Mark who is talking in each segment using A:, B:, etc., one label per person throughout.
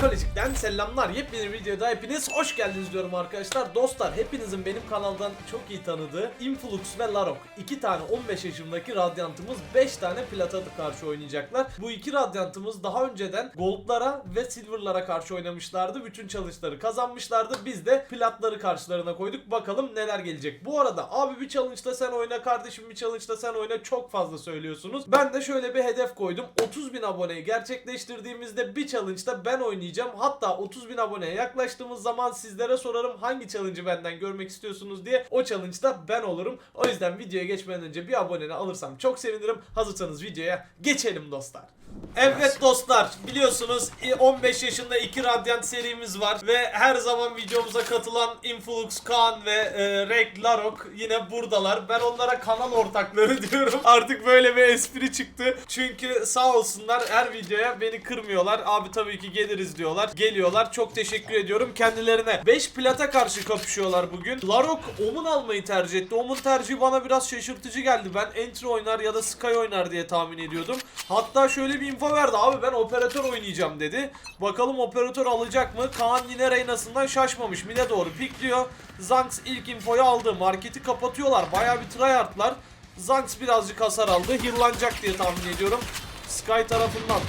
A: Psikolojik'ten selamlar. Yepyeni bir videoda hepiniz hoş geldiniz diyorum arkadaşlar. Dostlar hepinizin benim kanaldan çok iyi tanıdığı Influx ve Larok. iki tane 15 yaşındaki radyantımız 5 tane plata karşı oynayacaklar. Bu iki radyantımız daha önceden Gold'lara ve Silver'lara karşı oynamışlardı. Bütün challenge'ları kazanmışlardı. Biz de platları karşılarına koyduk. Bakalım neler gelecek. Bu arada abi bir challenge'da sen oyna kardeşim bir challenge'da sen oyna çok fazla söylüyorsunuz. Ben de şöyle bir hedef koydum. 30 bin aboneyi gerçekleştirdiğimizde bir challenge'da ben oynayacağım. Hatta 30 bin aboneye yaklaştığımız zaman sizlere sorarım hangi challenge'ı benden görmek istiyorsunuz diye. O challenge'da ben olurum. O yüzden videoya geçmeden önce bir aboneni alırsam çok sevinirim. Hazırsanız videoya geçelim dostlar. Evet dostlar biliyorsunuz 15 yaşında 2 Radiant serimiz var ve her zaman videomuza katılan Influx Kaan ve e, Rek Larok yine buradalar. Ben onlara kanal ortakları diyorum. Artık böyle bir espri çıktı. Çünkü sağ olsunlar her videoya beni kırmıyorlar. Abi tabii ki geliriz diyorlar. Geliyorlar. Çok teşekkür ediyorum kendilerine. 5 plata karşı kapışıyorlar bugün. Larok Omun almayı tercih etti. Omun tercihi bana biraz şaşırtıcı geldi. Ben Entry oynar ya da Sky oynar diye tahmin ediyordum. Hatta şöyle bir info verdi. Abi ben operatör oynayacağım dedi. Bakalım operatör alacak mı? Kaan yine Reyna'sından şaşmamış. Mide doğru pikliyor. Zanks ilk infoyu aldı. Marketi kapatıyorlar. Bayağı bir tryhardlar. Zanks birazcık hasar aldı. Heal'lanacak diye tahmin ediyorum. Sky tarafından.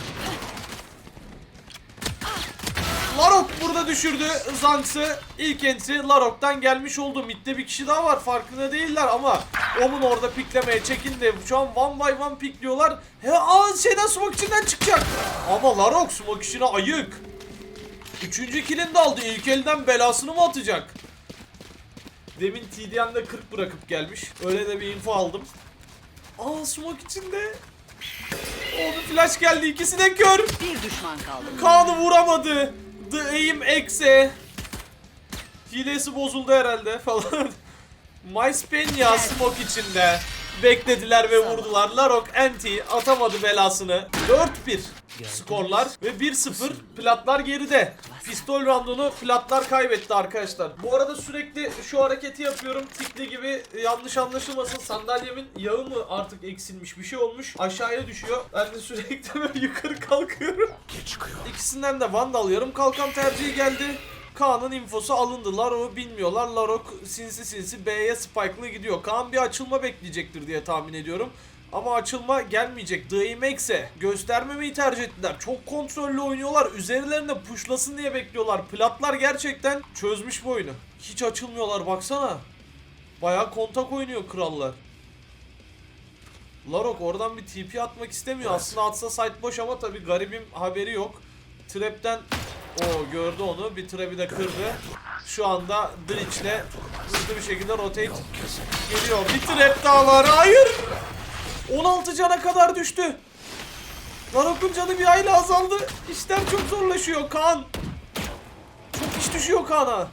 A: Larok burada düşürdü Zanks'ı. İlk entry Larok'tan gelmiş oldu. Mid'de bir kişi daha var. Farkında değiller ama Omun orada piklemeye çekindi. Şu an one by one pikliyorlar. He aa şeyden smoke içinden çıkacak. Ama Larok smoke içine ayık. Üçüncü killini de aldı. İlk elden belasını mı atacak? Demin TDM'de 40 bırakıp gelmiş. Öyle de bir info aldım. Aa smoke içinde. O bir flash geldi. İkisi de kör.
B: Bir düşman kaldı.
A: Kaan'ı vuramadı. The aim exe. Hilesi bozuldu herhalde falan. Myspenia smoke içinde. Beklediler ve vurdular. Larok anti atamadı belasını. 4-1 skorlar ve 1-0 platlar geride. Pistol roundunu platlar kaybetti arkadaşlar. Bu arada sürekli şu hareketi yapıyorum. Tikli gibi yanlış anlaşılmasın. Sandalyemin yağı mı artık eksilmiş bir şey olmuş. Aşağıya düşüyor. Ben de sürekli böyle yukarı kalkıyorum. İkisinden de Vandal yarım kalkan tercihi geldi. Kaan'ın infosu alındı. Larok'u bilmiyorlar. Larok sinsi sinsi B'ye spike'lı gidiyor. Kaan bir açılma bekleyecektir diye tahmin ediyorum. Ama açılma gelmeyecek. DMX'e göstermemeyi tercih ettiler. Çok kontrollü oynuyorlar. Üzerlerine pushlasın diye bekliyorlar. Platlar gerçekten çözmüş bu oyunu. Hiç açılmıyorlar baksana. Bayağı kontak oynuyor krallar. Larok oradan bir TP atmak istemiyor. Aslında atsa site boş ama tabi garibim haberi yok. Trap'ten o gördü onu. Bir trap'i de kırdı. Şu anda Dritch'le hızlı bir şekilde rotate geliyor. Bir trap daha var. Hayır. 16 cana kadar düştü. Larok'un canı bir hayli azaldı. İşler çok zorlaşıyor. Kaan. Çok iş düşüyor Kaan'a.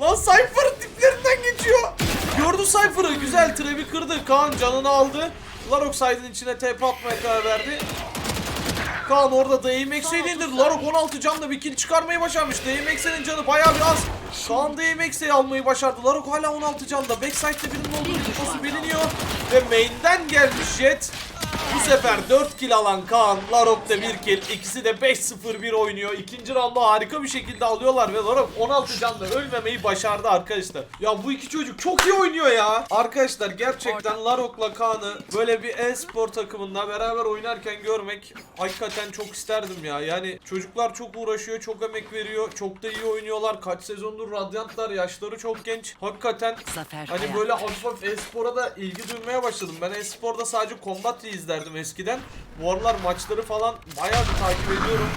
A: Lan Cypher diplerinden geçiyor. Gördü Cypher'ı. Güzel trap'i kırdı. Kaan canını aldı. Larok side'ın içine TP atmaya karar verdi. Kaan orada DMX'e. Larok 16 canla bir kill çıkarmayı başarmış. DMX'in canı bayağı bir az. Kaan DMX'e almayı başardı. Larok hala 16 canda. Backside'de birinin olduğu infosu biliniyor. Ve main'den gelmiş Jet. Bu sefer 4 kill alan Kaan, Larok da 1 kill. İkisi de 5-0-1 oynuyor. İkinci round'u harika bir şekilde alıyorlar ve Larok 16 canla ölmemeyi başardı arkadaşlar. Ya bu iki çocuk çok iyi oynuyor ya. Arkadaşlar gerçekten Larok'la Kaan'ı böyle bir e-spor takımında beraber oynarken görmek hakikaten çok isterdim ya. Yani çocuklar çok uğraşıyor, çok emek veriyor, çok da iyi oynuyorlar. Kaç sezondur Radyantlar, yaşları çok genç. Hakikaten Hani böyle hafif hafif e-spora da ilgi duymaya başladım. Ben e-sporda sadece Combat izlerdim eskiden. Bu aralar maçları falan bayağı bir takip ediyorum.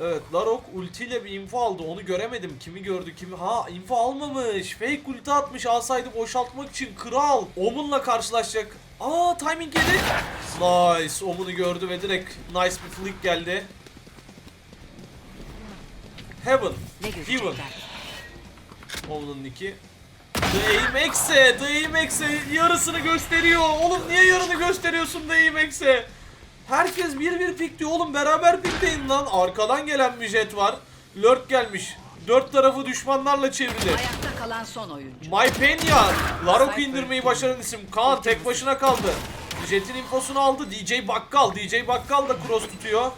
A: Evet Larok ultiyle bir info aldı. Onu göremedim. Kimi gördü kimi ha info almamış. Fake ulti atmış. Alsaydı boşaltmak için kral. Omun'la karşılaşacak. Aa timing yedi. Nice. Omun'u gördü ve direkt nice bir flick geldi. Heaven. Heaven.
B: görecekler?
A: DMX'e DMX'e yarısını gösteriyor oğlum niye yarını gösteriyorsun DMX'e Herkes bir bir pik diyor oğlum beraber pikleyin lan. Arkadan gelen bir jet var. Lurk gelmiş. Dört tarafı düşmanlarla çevrili.
B: Ayakta kalan son oyuncu.
A: My Pena, Larok'u indirmeyi başaran isim. Kaan tek başına kaldı. Jet'in infosunu aldı. DJ Bakkal. DJ Bakkal da cross tutuyor.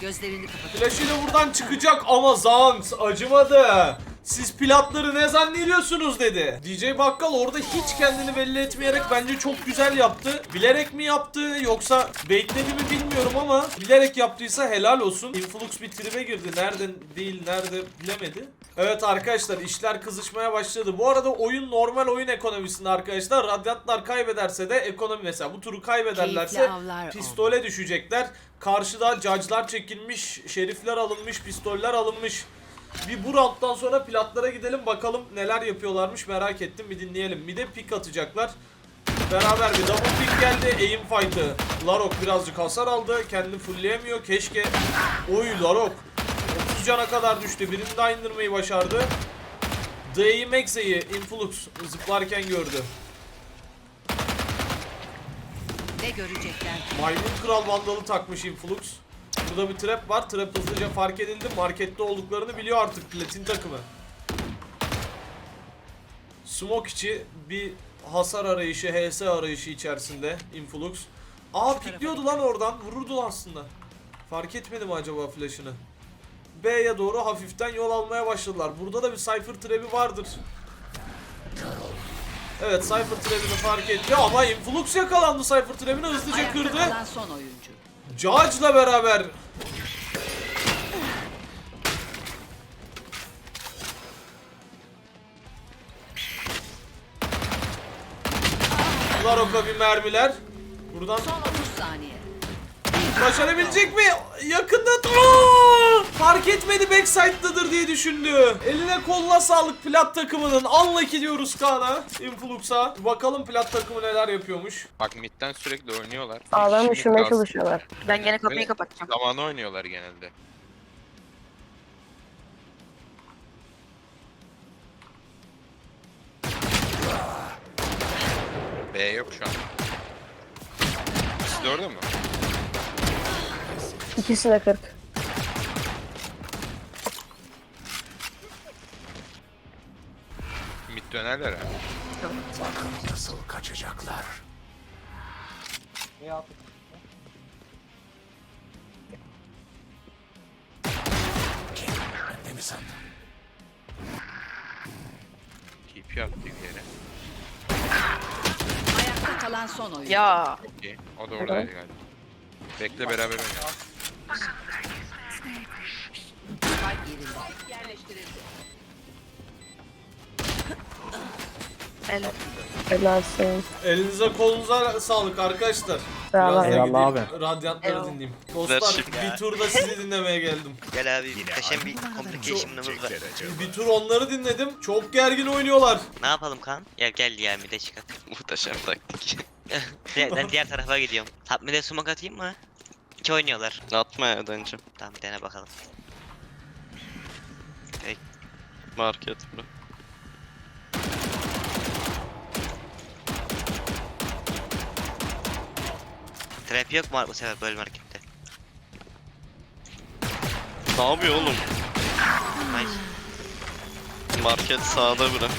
B: Gözlerini kapat.
A: Flash'ıyla buradan çıkacak ama Zanks acımadı. Siz platları ne zannediyorsunuz dedi. DJ Bakkal orada hiç kendini belli etmeyerek bence çok güzel yaptı. Bilerek mi yaptı yoksa baitledi mi bilmiyorum ama bilerek yaptıysa helal olsun. Influx bir tribe girdi. Nereden değil nerede bilemedi. Evet arkadaşlar işler kızışmaya başladı. Bu arada oyun normal oyun ekonomisinde arkadaşlar. Radyantlar kaybederse de ekonomi mesela bu turu kaybederlerse pistole düşecekler. Karşıda caclar çekilmiş, şerifler alınmış, pistoller alınmış. Bir bu rounddan sonra platlara gidelim bakalım neler yapıyorlarmış merak ettim bir dinleyelim. Bir de pick atacaklar. Beraber bir double pick geldi. Aim fight'ı. Larok birazcık hasar aldı. Kendini fullleyemiyor. Keşke. Oy Larok. 30 cana kadar düştü. Birini daha indirmeyi başardı. D'yi Maxe'yi Influx zıplarken gördü.
B: Ne görecekler?
A: Maymun Kral Vandalı takmış Influx. Burada bir trap var. Trap hızlıca fark edildi. Markette olduklarını biliyor artık Platin takımı. Smoke içi bir hasar arayışı, HS arayışı içerisinde Influx. Aa pikliyordu lan oradan. Vururdu aslında. Fark etmedi mi acaba flash'ını? B'ye doğru hafiften yol almaya başladılar. Burada da bir Cypher trap'i vardır. Evet Cypher trap'ini fark etti ama Influx yakalandı Cypher trap'ini hızlıca
B: Ayakta
A: kırdı.
B: kalan son oyuncu.
A: Judge'la beraber Larok'a bir mermiler. Buradan
B: Son 30 saniye.
A: Başarabilecek mi? Yakında Aa! Fark etmedi backside'dadır diye düşündü. Eline koluna sağlık plat takımının. Unlucky diyoruz Kaan'a. Influx'a. Bakalım plat takımı neler yapıyormuş.
C: Bak midden sürekli oynuyorlar.
D: Ağlarını
C: Şimdi
D: düşürmeye
C: kalsın.
D: çalışıyorlar. Ben gene kapıyı
C: Ve
D: kapatacağım.
C: Zamanı oynuyorlar genelde. B yok şu an. De orada mı?
D: İkisi de 40.
C: Mid dönerler ha. TP attı bir yere.
B: Ayakta kalan son oyuncu.
D: Ya
C: Okey. O da oradaydı galiba. Bekle beraber oynayalım.
B: Spike yerinde. Yerleştirildi.
D: helalsin.
A: Elinize kolunuza sağlık arkadaşlar. Biraz da gideyim,
E: Eyvallah abi.
A: Radyantları
D: Eyvallah.
A: dinleyeyim. Dostlar bir turda sizi dinlemeye geldim.
F: Gel abi muhteşem bir complication'ımız var.
A: Bir tur onları dinledim. Çok gergin oynuyorlar.
F: Ne yapalım kan? Gel gel ya bir de çıkak.
C: Muhteşem taktik.
F: Ben diğer tarafa gidiyorum. Top mid'e smoke atayım mı? İki oynuyorlar.
C: Atma ya döneceğim.
F: Tamam dene bakalım.
C: Market bro.
F: Trap yok mu bu sefer böyle markette?
C: Ne yapıyor oğlum?
F: Nice.
C: Market sağda bırak.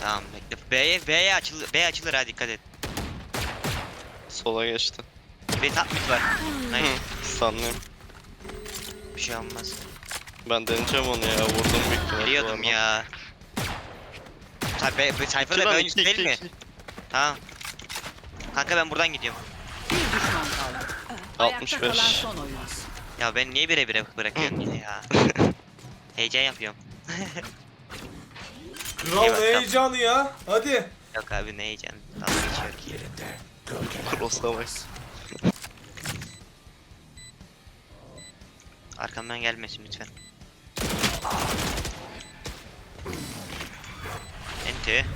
F: Tamam bekle. B'ye B'ye açılır. B açılır ha dikkat et.
C: Sola geçti.
F: Bir top mid var. Nice.
C: Sanıyorum.
F: Bir şey olmaz.
C: Ben deneyeceğim onu ya. Vurdum büyük ihtimalle.
F: Biliyordum ya. Tabi be, be, sayfada
C: İki
F: B
C: lan,
F: oyuncusu
C: iki,
F: değil mi?
C: iki.
F: Tamam. Kanka ben buradan gidiyorum.
B: Bir düşman kaldı. Ayakta
C: 65.
B: kalan son oyuncu.
F: Ya ben niye bire bire bırakıyorum yine ya? Heyecan yapıyorum.
A: Kral ne heyecanı ya. Hadi.
F: Yok abi ne heyecan. Dalga geçiyorum.
C: Cross'ta
F: Arkamdan gelmesin lütfen. Enti.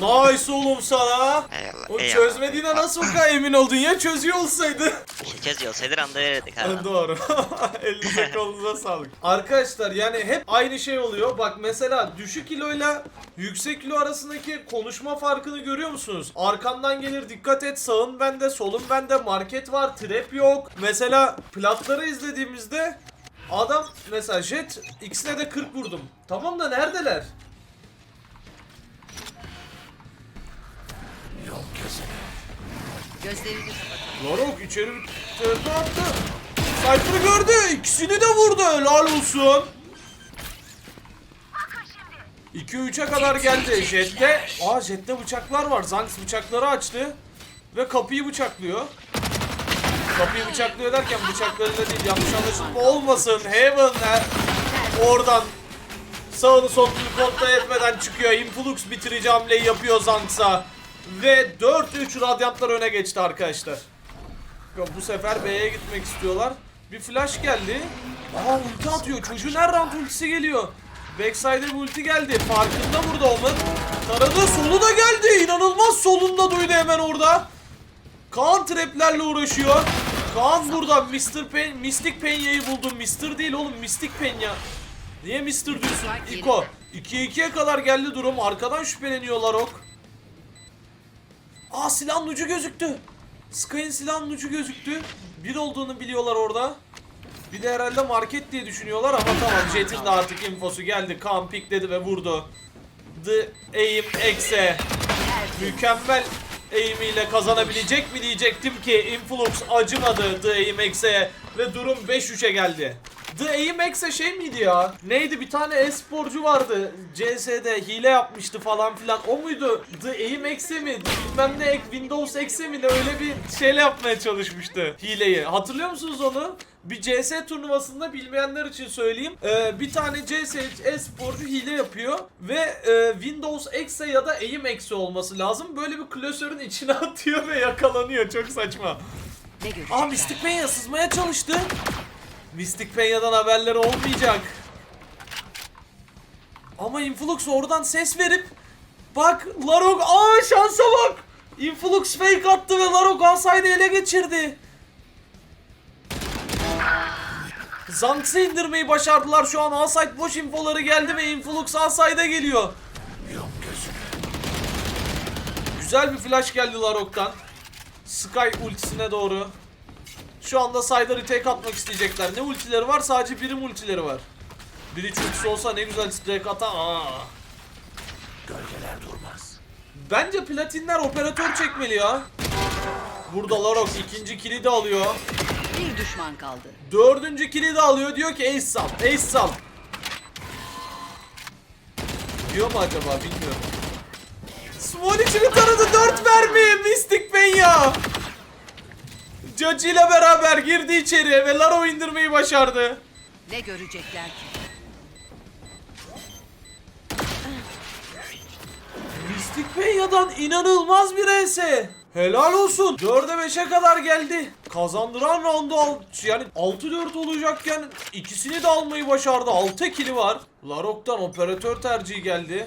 A: Nice oğlum sana.
F: Eyvallah.
A: O
F: eyvallah.
A: çözmediğine nasıl o kadar emin oldun ya çözüyor olsaydı.
F: Herkes yolsaydı randa verirdik abi.
A: Doğru. Elinize kolunuza sağlık. Arkadaşlar yani hep aynı şey oluyor. Bak mesela düşük kiloyla yüksek kilo arasındaki konuşma farkını görüyor musunuz? Arkandan gelir dikkat et sağın bende solun bende market var trap yok. Mesela platları izlediğimizde adam mesela jet ikisine de 40 vurdum. Tamam da neredeler?
B: Gözlerini kapatalım.
A: Larok içeri bir TP attı. Cypher'ı gördü. İkisini de vurdu. Helal olsun. 2-3'e kadar geldi Jet'te. Aa Jet'te bıçaklar var. Zanks bıçakları açtı. Ve kapıyı bıçaklıyor. Kapıyı bıçaklıyor derken bıçaklarıyla değil yanlış anlaşılma olmasın. Heaven oradan sağını solunu kontrol etmeden çıkıyor. Influx bitirici hamleyi yapıyor Zanks'a. Ve 4-3 Radyantlar öne geçti arkadaşlar. Bu sefer B'ye gitmek istiyorlar. Bir flash geldi. Aa ulti atıyor. Çocuğun her round ultisi geliyor. Backside'e bir ulti geldi. Farkında burada Omen. Taradı solu da geldi. İnanılmaz solunda duydu hemen orada. Kaan traplerle uğraşıyor. Kaan burada Mr. Pen Mystic Penya'yı buldum. Mr. değil oğlum Mystic Penya. Niye Mr. diyorsun? İko. 2'ye 2'ye kadar geldi durum. Arkadan şüpheleniyorlar ok. Aa silahın ucu gözüktü. Sky'ın silahın ucu gözüktü. Bir olduğunu biliyorlar orada. Bir de herhalde market diye düşünüyorlar ama tamam Jet'in de artık infosu geldi. Kaan pikledi ve vurdu. The aim X'e. Mükemmel aim ile kazanabilecek mi diyecektim ki Influx acımadı The aim X'e ve durum 5-3'e geldi. The aim X'e şey miydi ya? Neydi bir tane e-sporcu vardı CS'de hile yapmıştı falan filan. O muydu? The aim X'e mi? Bilmem ne Windows X'e mi ne öyle bir şeyle yapmaya çalışmıştı hileyi. Hatırlıyor musunuz onu? Bir CS turnuvasında bilmeyenler için söyleyeyim. Ee, bir tane CS e-sporcu hile yapıyor ve e, Windows X'e ya da aim X'e olması lazım. Böyle bir klasörün içine atıyor ve yakalanıyor. Çok saçma. Aa Mystic Penya sızmaya çalıştı. Mystic Penya'dan haberleri olmayacak. Ama Influx oradan ses verip bak Larok aa şansa bak. Influx fake attı ve Larok Asay'da ele geçirdi. Zanks'ı indirmeyi başardılar şu an Asayt boş infoları geldi ve Influx Asay'da geliyor. Güzel bir flash geldi Larok'tan. Sky ultisine doğru. Şu anda sayda retake atmak isteyecekler. Ne ultileri var? Sadece birim ultileri var. Biri ultisi olsa ne güzel strike ata. Aa. Gölgeler durmaz. Bence platinler operatör çekmeli ya. Burada Larok ikinci kili de alıyor.
B: Bir düşman kaldı.
A: Dördüncü kili de alıyor. Diyor ki ace sal. Ace sal. Diyor mu acaba bilmiyorum. Small içini taradı. Dört mermi. Mystic Penya. Judge ile beraber girdi içeri ve Laro indirmeyi başardı.
B: Ne görecekler ki?
A: Mystic Penya'dan inanılmaz bir ES. Helal olsun. 4'e 5'e kadar geldi. Kazandıran roundu al yani 6-4 olacakken ikisini de almayı başardı. 6 kili var. Larok'tan operatör tercihi geldi.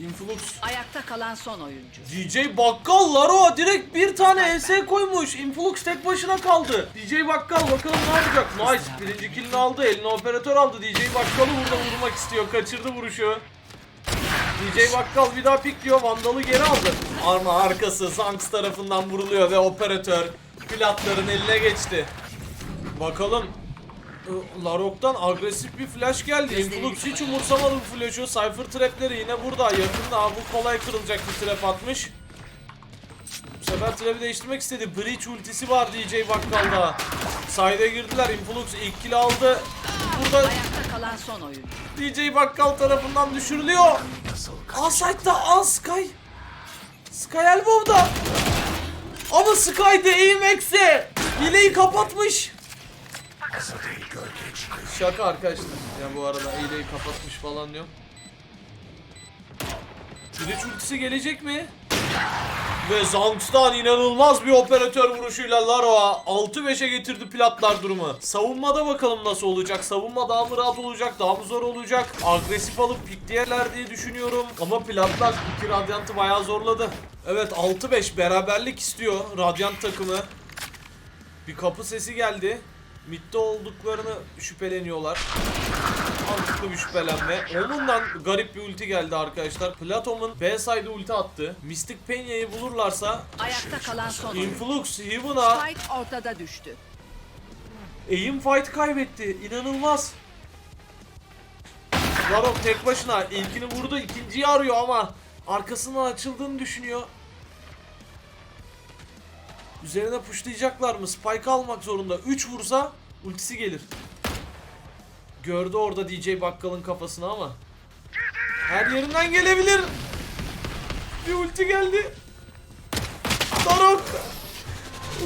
A: Influx.
B: Ayakta kalan son oyuncu.
A: DJ Bakkal Laro'a direkt bir tane ES koymuş. Influx tek başına kaldı. DJ Bakkal bakalım ne yapacak? Nice. Birinci killini aldı. Eline operatör aldı. DJ Bakkal'ı burada vurmak istiyor. Kaçırdı vuruşu. DJ Bakkal bir daha pikliyor. Vandal'ı geri aldı. Arma arkası Zanks tarafından vuruluyor ve operatör platların eline geçti. Bakalım Larok'tan agresif bir flash geldi. Influx hiç umursamadı bu flash'ı. Cypher trapleri yine burada. Yakında Aa, bu kolay kırılacak bir trap atmış. Bu sefer trap'i değiştirmek istedi. Breach ultisi var DJ Bakkal'da. Side'e girdiler. Influx ilk kill aldı. Burada
B: Ayakta kalan son oyuncu.
A: DJ Bakkal tarafından düşürülüyor. Asayt'ta Al Sky. Sky Elbow'da. Ama Sky de aim X'e. Hileyi kapatmış. Şaka arkadaşlar. Ya bu arada hileyi kapatmış falan diyor. Breach ultisi gelecek mi? Ve Zanks'tan inanılmaz bir operatör vuruşuyla Laro'a 6-5'e getirdi platlar durumu. Savunmada bakalım nasıl olacak. Savunma daha mı rahat olacak, daha mı zor olacak? Agresif alıp pikleyerler diye düşünüyorum. Ama platlar 2 Radiant'ı bayağı zorladı. Evet 6-5 beraberlik istiyor Radiant takımı. Bir kapı sesi geldi. Mid'de olduklarını şüpheleniyorlar. Mantıklı bir şüphelenme. Omun'dan garip bir ulti geldi arkadaşlar. Platom'un B side ulti attı. Mystic Peña'yı bulurlarsa
B: Ayakta kalan son.
A: Influx Heaven'a
B: Spike ortada düştü.
A: aim fight kaybetti. İnanılmaz. Larok tek başına ilkini vurdu, ikinciyi arıyor ama arkasından açıldığını düşünüyor. Üzerine pushlayacaklar mı? Spike almak zorunda. 3 vursa ultisi gelir. Gördü orada DJ Bakkal'ın kafasını ama. Her yerinden gelebilir. Bir ulti geldi. Larok.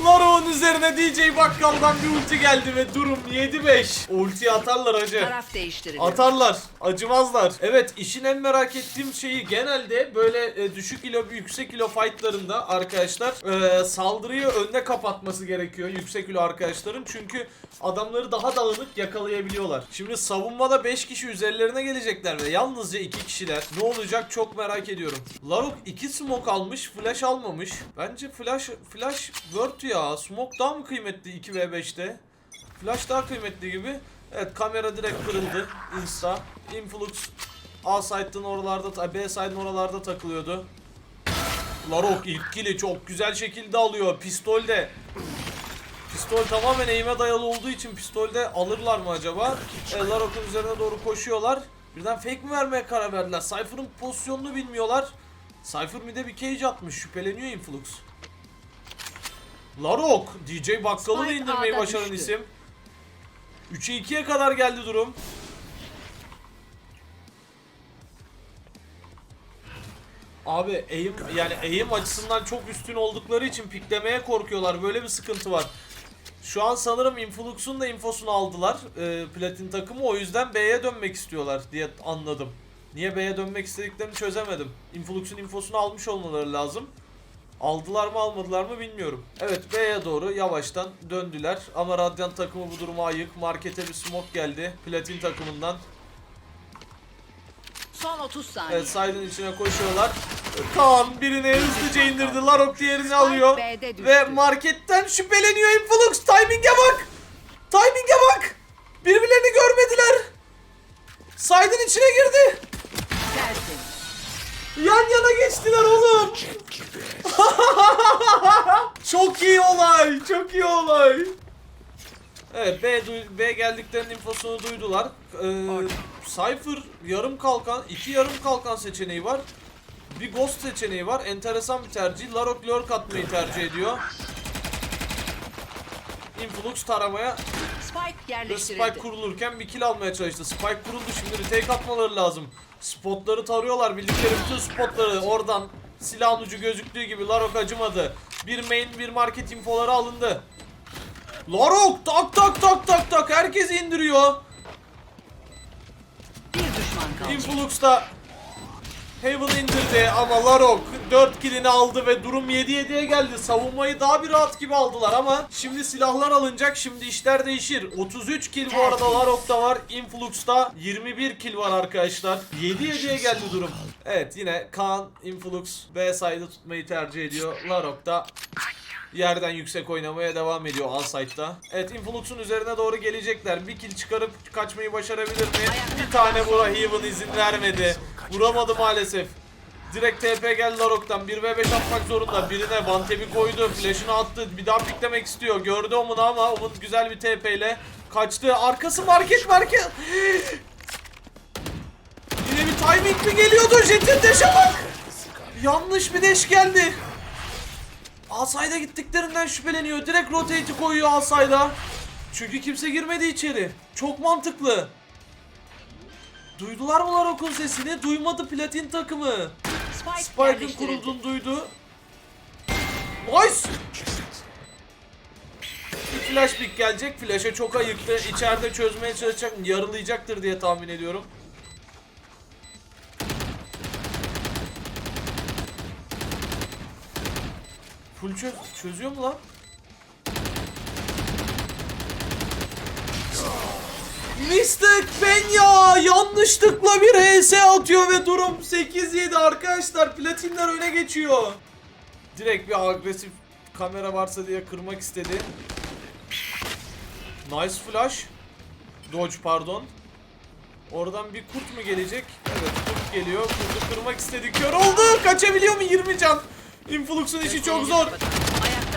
A: Larok'un üzerine DJ Bakkal'dan bir ulti geldi ve durum 7-5. Ulti atarlar hacı.
B: Taraf değiştiriliyor.
A: Atarlar, acımazlar. Evet, işin en merak ettiğim şeyi genelde böyle e, düşük kilo, yüksek kilo fightlarında arkadaşlar e, saldırıyı önde kapatması gerekiyor yüksek kilo arkadaşların. Çünkü adamları daha dağınık yakalayabiliyorlar. Şimdi savunmada 5 kişi üzerlerine gelecekler ve yalnızca 2 kişiler. Ne olacak çok merak ediyorum. Larok 2 smoke almış, flash almamış. Bence flash flash word ya. Smoke daha mı kıymetli 2v5'te? Flash daha kıymetli gibi. Evet kamera direkt kırıldı. Insta. Influx A site'ın oralarda, B site'ın oralarda takılıyordu. Larok ilk kill'i çok güzel şekilde alıyor. Pistol de. Pistol tamamen eğime dayalı olduğu için pistolde alırlar mı acaba? E, Larok'un üzerine doğru koşuyorlar. Birden fake mi vermeye karar verdiler? Cypher'ın pozisyonunu bilmiyorlar. Cypher mid'e bir cage atmış. Şüpheleniyor Influx. Larok, DJ Bakkal'ı da
B: Spike
A: indirmeyi
B: A'da
A: başaran
B: düştü.
A: isim. 3'e 2'ye kadar geldi durum. Abi aim yani aim açısından çok üstün oldukları için piklemeye korkuyorlar. Böyle bir sıkıntı var. Şu an sanırım Influx'un da infosunu aldılar. E, Platin takımı o yüzden B'ye dönmek istiyorlar diye anladım. Niye B'ye dönmek istediklerini çözemedim. Influx'un infosunu almış olmaları lazım. Aldılar mı almadılar mı bilmiyorum. Evet B'ye doğru yavaştan döndüler. Ama Radiant takımı bu duruma ayık. Markete bir smoke geldi. Platin takımından.
B: Son 30 saniye.
A: Evet side'ın içine koşuyorlar. Kaan birini hızlıca indirdi. Larok diğerini alıyor. Ve marketten şüpheleniyor Influx. Timing'e bak. Timing'e bak. Birbirlerini görmediler. Side'ın içine girdi.
B: Tersin.
A: Yan yana geçtiler oğlum. çok iyi olay. Çok iyi olay. Evet B, B geldiklerinin infosunu duydular. Ee, Cypher yarım kalkan, iki yarım kalkan seçeneği var. Bir ghost seçeneği var. Enteresan bir tercih. Larok lurk atmayı tercih ediyor. Influx taramaya
B: Spike
A: ve. Spike kurulurken bir kill almaya çalıştı. Spike kuruldu şimdi retake atmaları lazım. Spotları tarıyorlar bildikleri bütün spotları oradan silahın ucu gözüktüğü gibi Larok acımadı. Bir main bir market infoları alındı. Larok tak tak tak tak tak herkesi indiriyor.
B: Bir düşman kaldı.
A: Influx da Haven indirdi ama Larok 4 killini aldı ve durum 7-7'ye geldi. Savunmayı daha bir rahat gibi aldılar ama şimdi silahlar alınacak. Şimdi işler değişir. 33 kill bu arada Larok'ta var. Influx'ta 21 kill var arkadaşlar. 7-7'ye geldi durum. Evet yine Kaan Influx B side'ı tutmayı tercih ediyor. Larok da yerden yüksek oynamaya devam ediyor A side'da. Evet Influx'un üzerine doğru gelecekler. Bir kill çıkarıp kaçmayı başarabilir mi? Bir tane vura Heaven izin vermedi. Vuramadı maalesef. Direkt TP geldi Larok'tan. 1v5 atmak zorunda. Birine Vantep'i koydu. Flash'ını attı. Bir daha piklemek istiyor. Gördü Omun'u ama Omun güzel bir TP ile kaçtı. Arkası market market. Yine bir timing mi geliyordu? Jet'in deşe bak. Yanlış bir deş geldi. Asayda gittiklerinden şüpheleniyor. Direkt rotate'i koyuyor Asayda. Çünkü kimse girmedi içeri. Çok mantıklı. Duydular mı Larok'un sesini? Duymadı platin takımı.
B: Spike,
A: Spike'ın kurulduğunu duydu. Nice! Bir flash pick gelecek. Flash'a çok ayıktı. İçeride çözmeye çalışacak. Yarılayacaktır diye tahmin ediyorum. Full çöz çözüyor mu lan? Mystic Penya yanlışlıkla bir HS atıyor ve durum 8-7 arkadaşlar. Platinler öne geçiyor. Direkt bir agresif kamera varsa diye kırmak istedi. Nice flash. Dodge pardon. Oradan bir kurt mu gelecek? Evet kurt geliyor. Kurtu kırmak istedi. Kör oldu. Kaçabiliyor mu? 20 can. Influx'un işi çok zor.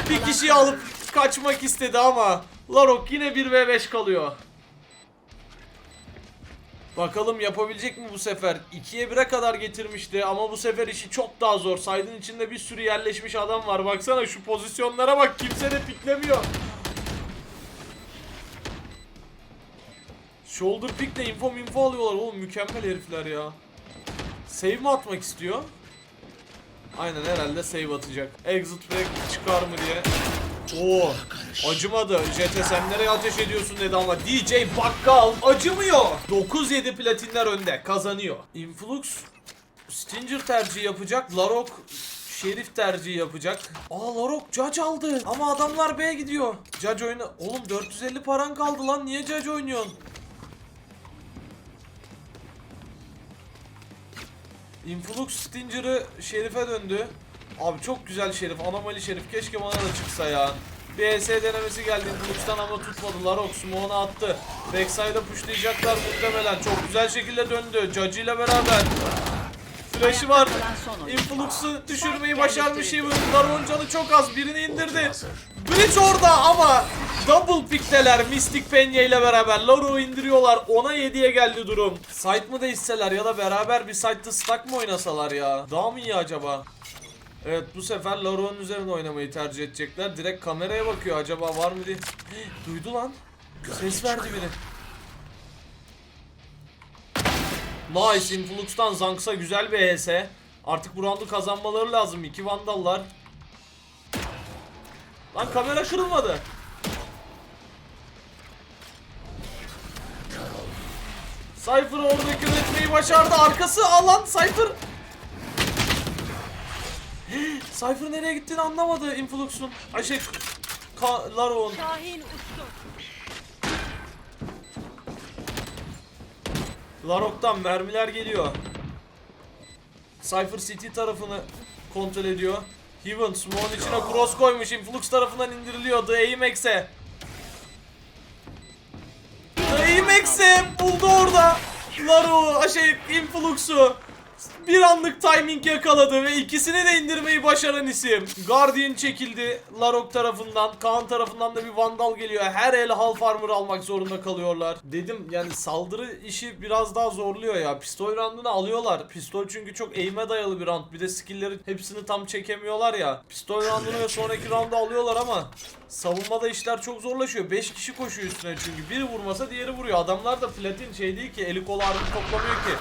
A: Bir kişiyi alıp kaçmak istedi ama Larok yine 1v5 kalıyor. Bakalım yapabilecek mi bu sefer? 2'ye 1'e kadar getirmişti ama bu sefer işi çok daha zor. Saydın içinde bir sürü yerleşmiş adam var. Baksana şu pozisyonlara bak. Kimse de piklemiyor. Shoulder pick'le info info alıyorlar oğlum. Mükemmel herifler ya. Save mi atmak istiyor? Aynen herhalde save atacak. Exit break çıkar mı diye. Oo, acımadı. JT sen nereye ateş ediyorsun dedi ama DJ Bakkal acımıyor. 9-7 platinler önde kazanıyor. Influx Stinger tercihi yapacak. Larok Şerif tercihi yapacak. Aa Larok Judge aldı. Ama adamlar B'ye gidiyor. Judge oyna... Oğlum 450 paran kaldı lan. Niye Judge oynuyorsun? Influx Stinger'ı Şerif'e döndü. Abi çok güzel Şerif. Anomali Şerif. Keşke bana da çıksa ya. ES denemesi geldi Influx'tan ama tutmadı. Larok Smoke'unu attı. Backside'a pushlayacaklar muhtemelen. Çok güzel şekilde döndü. Judge ile beraber. Flash'ı var. Influx'u düşürmeyi başarmış Even. Larok'un canı çok az. Birini indirdi. Bridge orada ama double pickteler Mystic Penya ile beraber Larok'u indiriyorlar. 10'a 7'ye geldi durum. Site mı değişseler ya da beraber bir site'da stack mı oynasalar ya? Daha mı iyi acaba? Evet bu sefer Larok'un üzerine oynamayı tercih edecekler. Direkt kameraya bakıyor acaba var mı diye. Duydu lan. Ses verdi biri. Nice Influx'tan Zanks'a güzel bir ES. Artık bu roundu kazanmaları lazım. İki vandallar. Lan kamera kırılmadı. Cypher orada kür etmeyi başardı. Arkası alan Cypher. Cypher nereye gittiğini anlamadı Influx'un. Ay şey Ka Laro'nun. Larok'tan mermiler geliyor. Cypher City tarafını kontrol ediyor. Heaven Smoke'un içine cross koymuş. Influx tarafından indiriliyor. The Aimex'e. The Aimex'e buldu orada. Laro, şey Influx'u. Bir anlık timing yakaladı ve ikisini de indirmeyi başaran isim. Guardian çekildi Larok tarafından. Kaan tarafından da bir Vandal geliyor. Her el half armor almak zorunda kalıyorlar. Dedim yani saldırı işi biraz daha zorluyor ya. Pistol roundunu alıyorlar. Pistol çünkü çok aim'e dayalı bir round. Bir de skill'lerin hepsini tam çekemiyorlar ya. Pistol roundunu ve sonraki roundu alıyorlar ama savunmada işler çok zorlaşıyor. 5 kişi koşuyor üstüne çünkü. Biri vurmasa diğeri vuruyor. Adamlar da platin şey değil ki. Eli kolu toplamıyor ki.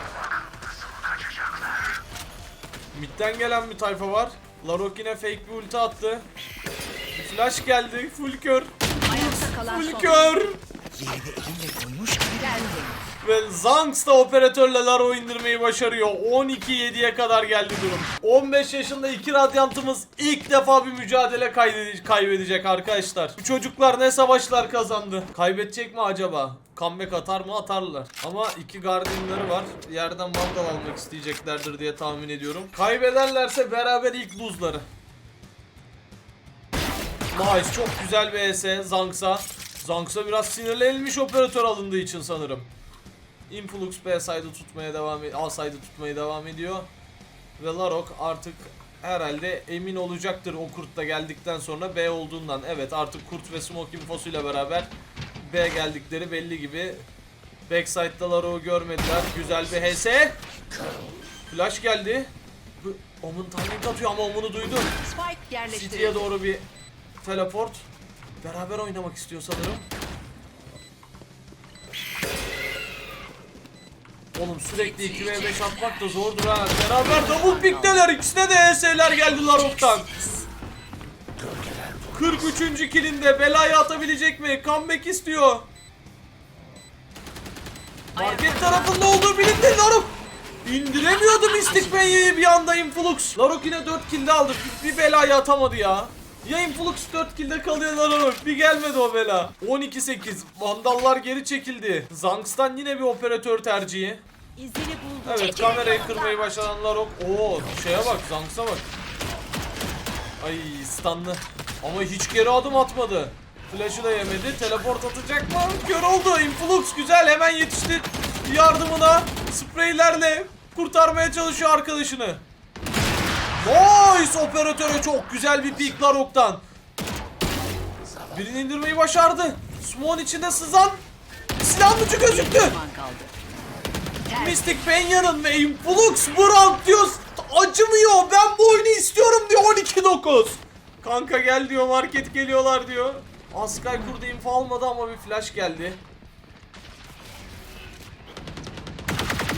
A: Mid'den gelen bir tayfa var. Larok yine fake bir ulti attı. Bir flash geldi. Full kör.
B: Ayakta kalan
A: Full
B: son
A: kör.
B: oyun. Geldi.
A: Ve Zanks da operatörle Laro indirmeyi başarıyor. 12-7'ye kadar geldi durum. 15 yaşında iki radyantımız ilk defa bir mücadele kaybedecek arkadaşlar. Bu çocuklar ne savaşlar kazandı. Kaybedecek mi acaba? Comeback atar mı? Atarlar. Ama iki Guardian'ları var. Yerden Vandal almak isteyeceklerdir diye tahmin ediyorum. Kaybederlerse beraber ilk buzları. Nice. Çok güzel bir ES Zanks'a. Zanks'a biraz sinirlenilmiş operatör alındığı için sanırım. Influx B side'ı tutmaya devam ediyor. A side'ı tutmaya devam ediyor. Ve Larok artık herhalde emin olacaktır o kurt da geldikten sonra B olduğundan. Evet artık kurt ve smoke infosuyla beraber B geldikleri belli gibi. Backside'da Larok'u görmediler. Güzel bir HS. Flash geldi. Omun timing atıyor ama Omun'u duydu. City'ye doğru bir teleport. Beraber oynamak istiyor sanırım. Oğlum sürekli 2v5 atmak da zordur ha. Beraber double pick'teler. İkisine de ES'ler geldi Larok'tan. 43. kilinde belayı atabilecek mi? Comeback istiyor. Market tarafında olduğu bilindi Larok. İndiremiyordu Mystic Penya'yı bir anda Influx. Larok yine 4 kilde aldı. Bir, bir belayı atamadı ya. Ya Influx 4 kilde kalıyor Larok. Bir gelmedi o bela. 12-8. Vandallar geri çekildi. Zanks'tan yine bir operatör tercihi.
B: İzini buldu.
A: Evet kamerayı kırmayı başaran Larok. Oo şeye bak Zanks'a bak. Ay stunlı. Ama hiç geri adım atmadı. Flash'ı da yemedi. Teleport atacak mı? Kör oldu. Influx güzel hemen yetişti. Yardımına spreylerle kurtarmaya çalışıyor arkadaşını. Nice operatöre çok güzel bir peek Larok'tan. Birini indirmeyi başardı. Smoke'un içinde sızan silah ucu gözüktü. Mystic Penya'nın ve Influx diyor acımıyor. Ben bu oyunu istiyorum diyor 12-9. Kanka gel diyor market geliyorlar diyor. Asky kurdu info almadı ama bir flash geldi.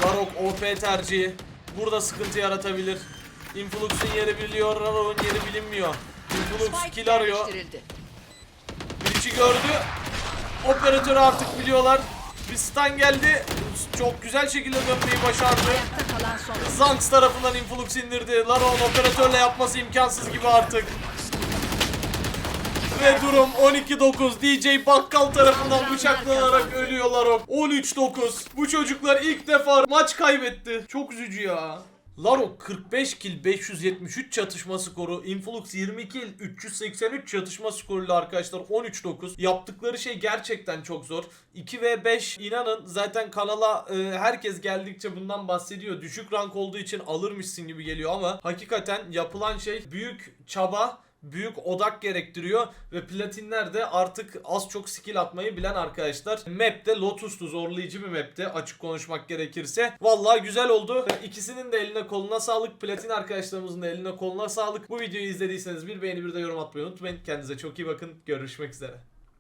A: Larok OP tercihi. Burada sıkıntı yaratabilir. Influx'un yeri biliniyor, Larok'un yeri bilinmiyor. Influx kill arıyor. Breach'i gördü. Operatörü artık biliyorlar. Stun geldi. Çok güzel şekilde dönmeyi başardı. Zanks tarafından influx indirdi. Laron operatörle yapması imkansız gibi artık. Ve durum 12-9. DJ Bakkal tarafından bıçaklanarak ölüyor Larok. 13-9. Bu çocuklar ilk defa maç kaybetti. Çok üzücü ya. Larok 45 kill 573 çatışma skoru. Influx 20 kill 383 çatışma skoruyla arkadaşlar 13-9. Yaptıkları şey gerçekten çok zor. 2 ve 5 inanın zaten kanala e, herkes geldikçe bundan bahsediyor. Düşük rank olduğu için alırmışsın gibi geliyor ama hakikaten yapılan şey büyük çaba büyük odak gerektiriyor ve platinler de artık az çok skill atmayı bilen arkadaşlar. Map'te Lotus'tu zorlayıcı bir map'te açık konuşmak gerekirse. Vallahi güzel oldu. İkisinin de eline koluna sağlık. Platin arkadaşlarımızın da eline koluna sağlık. Bu videoyu izlediyseniz bir beğeni bir de yorum atmayı unutmayın. Kendinize çok iyi bakın. Görüşmek üzere.